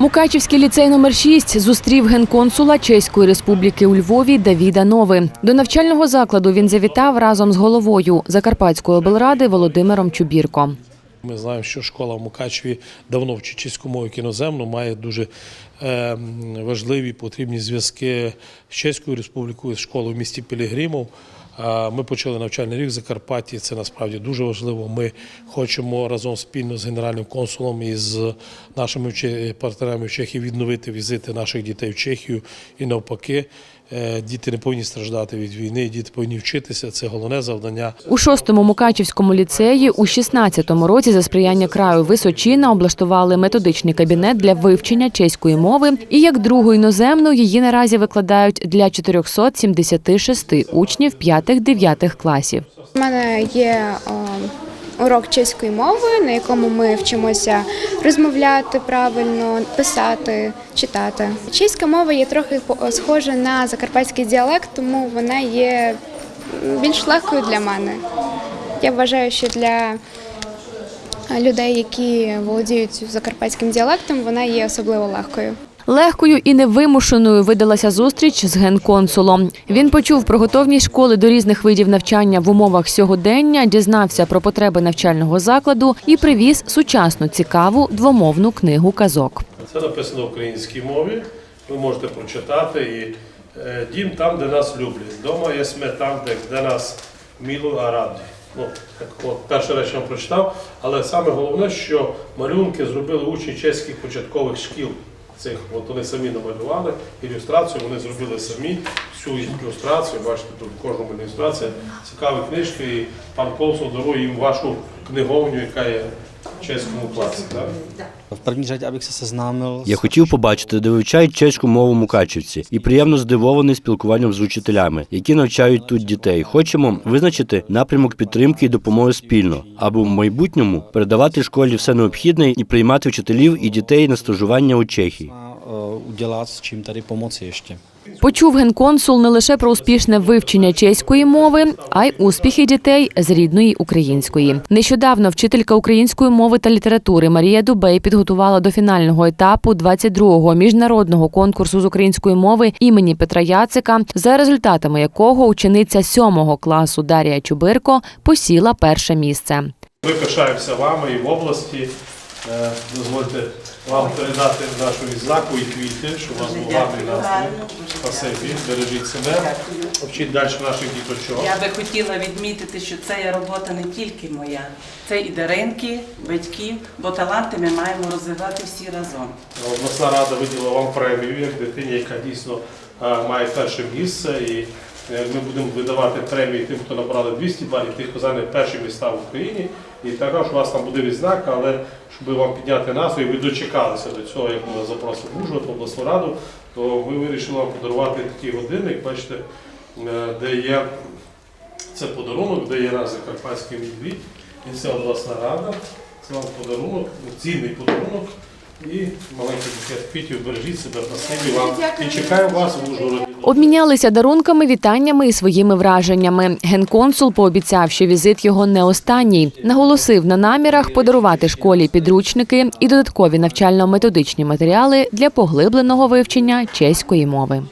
Мукачівський ліцей номер 6 зустрів генконсула Чеської республіки у Львові Давіда Нови. До навчального закладу він завітав разом з головою Закарпатської облради Володимиром Чубірко. Ми знаємо, що школа в Мукачеві давно вчить чеську мову кіноземну, має дуже е, важливі потрібні зв'язки з Чеською республікою, з школою в місті Пілігримов. Ми почали навчальний рік в Закарпатті. Це насправді дуже важливо. Ми хочемо разом спільно з генеральним консулом і з нашими партнерами в Чехії відновити візити наших дітей в Чехію і навпаки. Е, Діти не повинні страждати від війни, діти повинні вчитися. Це головне завдання. У шостому Мукачівському ліцеї у 16-му році за сприяння краю Височина облаштували методичний кабінет для вивчення чеської мови. І як другу іноземну її наразі викладають для 476 учнів 5-9 класів. У мене є о, урок чеської мови, на якому ми вчимося розмовляти правильно, писати, читати. Чеська мова є трохи схожа на закарпатський діалект, тому вона є більш легкою для мене. Я вважаю, що для е, людей, які володіють закарпатським діалектом, вона є особливо легкою. Легкою і невимушеною видалася зустріч з генконсулом. Він почув про готовність школи до різних видів навчання в умовах сьогодення, дізнався про потреби навчального закладу і привіз сучасну цікаву двомовну книгу казок. Це написано в українській мові. Ви можете прочитати і е, дім там, де нас люблять. Дома є сме там, де, нас міло а раді. Ну, от, перше речі прочитав, але саме головне, що малюнки зробили учні чеських початкових шкіл. Цих от вони самі намалювали ілюстрацію, вони зробили самі всю ілюстрацію. Бачите, тут в кожному ілюстрація цікаві книжки. І пан Колсон дарує їм вашу книговню, яка є в чеському класі. Так? V první řadě, abych se seznámil Я хотів побачити, де вивчають чеську мову мукачівці, і приємно здивований спілкуванням з учителями, які навчають тут дітей. Хочемо визначити напрямок підтримки і допомоги спільно, аби в майбутньому передавати школі все необхідне і приймати вчителів і дітей на стажування у Чехії. Уділа з чим тарі помоці ještě. Почув генконсул не лише про успішне вивчення чеської мови, а й успіхи дітей з рідної української. Нещодавно вчителька української мови та літератури Марія Дубей підготувала до фінального етапу 22-го міжнародного конкурсу з української мови імені Петра Яцика, за результатами якого учениця 7-го класу Дарія Чубирко посіла перше місце. Ми пишаємося вами і в області. Е, Дозвольте вам передати нашу відзнаку і квіти, щоб у вас був гарний настрій. Спасибі, бережіть себе, вчіть далі наших діточок. Я би хотіла відмітити, що це є робота не тільки моя, це і Даринки, батьків, бо таланти ми маємо розвивати всі разом. Обласна рада виділила вам премію як дитині, яка дійсно е, має перше місце. І е, ми будемо видавати премії тим, хто набрали 200 балів, тих, хто зайняв перші міста в Україні. І також у вас там буде відзнака, але щоб вам підняти настрій, ви дочекалися до цього, як ми запросили в обласну раду, то ми вирішили вам подарувати такий годинник, бачите, е, де є це подарунок, де є раз Закарпатський медвідь, і це обласна рада. Це вам подарунок, цінний подарунок. І маленький букет квітів, бережіть себе, спасибі вам. І чекаю вас в Ужгороді. Обмінялися дарунками, вітаннями і своїми враженнями. Генконсул пообіцяв, що візит його не останній. Наголосив на намірах подарувати школі підручники і додаткові навчально-методичні матеріали для поглибленого вивчення чеської мови.